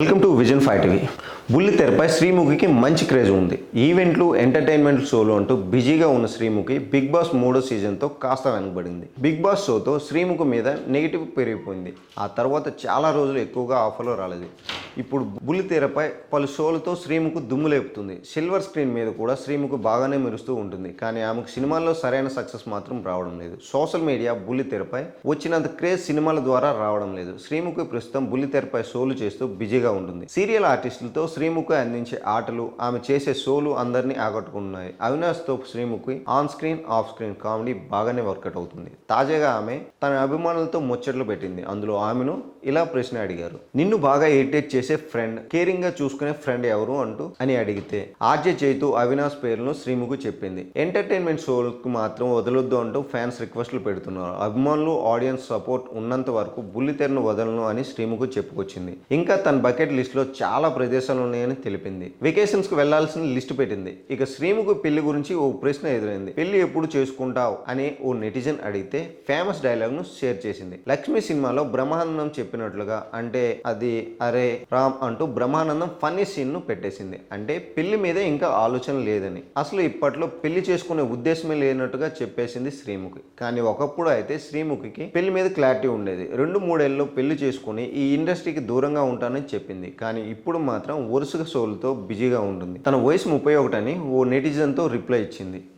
welcome to vision five TV బుల్లి తెరపై శ్రీముఖికి మంచి క్రేజ్ ఉంది. ఈవెంట్లు ఎంటర్టైన్మెంట్ షోలు అంటూ బిజీగా ఉన్న శ్రీముఖి బిగ్ బాస్ మూడో సీజన్తో కాస్త వెనకబడింది. బిగ్ బాస్ షోతో శ్రీముఖి మీద నెగిటివ్ పెరిగిపోయింది. ఆ తర్వాత చాలా రోజులు ఎక్కువగా ఆఫర్లు రాలేదు. ఇప్పుడు బుల్లి తెరపై పలు షోలతో శ్రీముఖి దుమ్ము లేపుతుంది. సిల్వర్ స్క్రీన్ మీద కూడా శ్రీముఖి బాగానే మెరుస్తూ ఉంటుంది. కానీ ఆమెకు సినిమాల్లో సరైన సక్సెస్ మాత్రం రావడం లేదు. సోషల్ మీడియా బుల్లి తెరపై వచ్చినంత క్రేజ్ సినిమాల ద్వారా రావడం లేదు. శ్రీముఖి ప్రస్తుతం బుల్లి తెరపై షోలు చేస్తూ బిజీగా ఉంటుంది. సీరియల్ ఆర్టిస్టులతో శ్రీముఖి అందించే ఆటలు ఆమె చేసే షోలు అందరినీ ఆకట్టుకున్నాయి అవినాష్తో Sreemukhi on screen off screen comedy బాగానే వర్కౌట్ అవుతుంది. తాజాగా ఆమె తన అభిమానులతో ముచ్చట్లు పెట్టింది. అందులో ఆమెను ఇలా ప్రశ్న అడిగారు. నిన్ను బాగా ఇరిటేట్ చేసే ఫ్రెండ్ కేరింగ్గా చూసుకునే ఫ్రెండ్ ఎవరు? అంటూ అని అడిగితే ఆర్జే చేతూ అవినాష్ పేరును శ్రీముఖి చెప్పింది. ఎంటర్టైన్మెంట్ షోలకు మాత్రం వదలొద్దు అంటూ ఫ్యాన్స్ రిక్వెస్ట్లు పెడుతున్నారు. అభిమానులు ఆడియన్స్ సపోర్ట్ ఉన్నంత వరకు బుల్లితెరను వదలను అని శ్రీముఖి చెప్పుకొచ్చింది. ఇంకా తన బకెట్ లిస్ట్లో చాలా ప్రదేశాలు ఉన్నాయని తెలిపింది. వెకేషన్స్కు వెళ్ళాల్సిన లిస్ట్ పెట్టింది. ఇక శ్రీముఖి పెళ్ళి గురించి ఓ ప్రశ్న ఎదురైంది. పెళ్ళి ఎప్పుడు చేసుకుంటావు? అని ఓ నెటిజన్ అడిగితే ఫేమస్ డైలాగ్ను షేర్ చేసింది. లక్ష్మి సినిమాలో బ్రహ్మానందం చెప్పినట్లుగా అంటే అది అరే రామ్ అంటూ బ్రహ్మానందం ఫన్నీ సీన్ను పెట్టేసింది. అంటే పెళ్ళి మీదే ఇంకా ఆలోచన లేదని. అసలు ఇప్పట్లో పెళ్ళి చేసుకునే ఉద్దేశమే లేనట్టుగా చెప్పేసింది శ్రీముఖి. కానీ ఒకప్పుడు అయితే శ్రీముఖికి పెళ్ళి మీద క్లారిటీ ఉండేది. రెండు మూడేళ్ళలో పెళ్ళి చేసుకుని ఈ ఇండస్ట్రీకి దూరంగా ఉంటానని చెప్పింది. కానీ ఇప్పుడు మాత్రం వరుసగా షోలతో బిజీగా ఉంటుంది. తన వయసు ముప్పై ఒకటని ఓ నెటిజన్తో రిప్లై ఇచ్చింది.